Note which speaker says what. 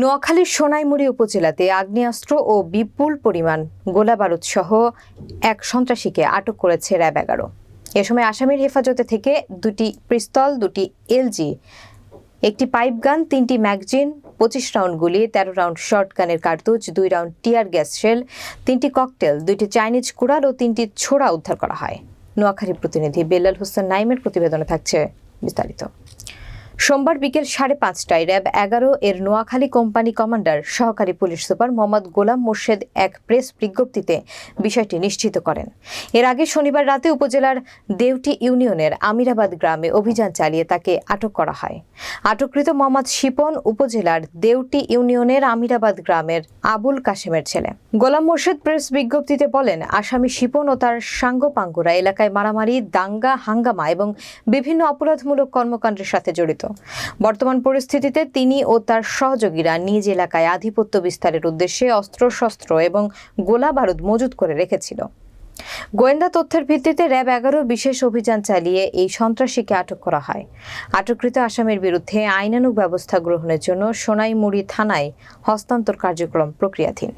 Speaker 1: নোয়াখালীর সোনাইমুড়ি উপজেলাতে আগ্নেয়াস্ত্র ও বিপুল পরিমাণ গোলাবারুদ সহ এক সন্ত্রাসীকে আটক করেছে র্যাব এগারো। এ সময় আসামির হেফাজতে থেকে দুটি পিস্তল, দুটি এলজি, একটি পাইপ গান, তিনটি ম্যাগজিন, পঁচিশ রাউন্ড গুলি, তেরো রাউন্ড শর্ট গানের কার্তুজ, দুই রাউন্ড টিয়ার গ্যাস শেল, তিনটি ককটেল, দুইটি চাইনিজ কুড়াল ও তিনটি ছোড়া উদ্ধার করা হয়। নোয়াখালী প্রতিনিধি বেল্লাল হোসেন নাইমের প্রতিবেদনে থাকছে বিস্তারিত। সোমবার বিকেল সাড়ে পাঁচটায় র্যাব এগারো এর নোয়াখালী কোম্পানি কমান্ডার সহকারী পুলিশ সুপার মোহাম্মদ গোলাম মোর্শেদ এক প্রেস বিজ্ঞপ্তিতে বিষয়টি নিশ্চিত করেন। এর আগে শনিবার রাতে উপজেলার দেউটি ইউনিয়নের আমিরাবাদ গ্রামে অভিযান চালিয়ে তাকে আটক করা হয়। আটককৃত মোহাম্মদ শিপন উপজেলার দেউটি ইউনিয়নের আমিরাবাদ গ্রামের আবুল কাশেমের ছেলে। গোলাম মোর্শেদ প্রেস বিজ্ঞপ্তিতে বলেন, আসামি শিপন ও তার সাঙ্গপাঙ্গুরা এলাকায় মারামারি, দাঙ্গা, হাঙ্গামা এবং বিভিন্ন অপরাধমূলক কর্মকাণ্ডের সাথে জড়িত। বর্তমান পরিস্থিতিতে তিনি ও তার সহযোগীরা নিজ এলাকায় আধিপত্য বিস্তারের উদ্দেশ্যে অস্ত্রশস্ত্র এবং গোলা বারুদ মজুত করে রেখেছিল। গোয়েন্দা তথ্যের ভিত্তিতে র্যাব এগারো বিশেষ অভিযান চালিয়ে এই সন্ত্রাসীকে আটক করা হয়। আটককৃত আসামির বিরুদ্ধে আইনানুগ ব্যবস্থা গ্রহণের জন্য সোনাইমুড়ি থানায় হস্তান্তর কার্যক্রম প্রক্রিয়াধীন।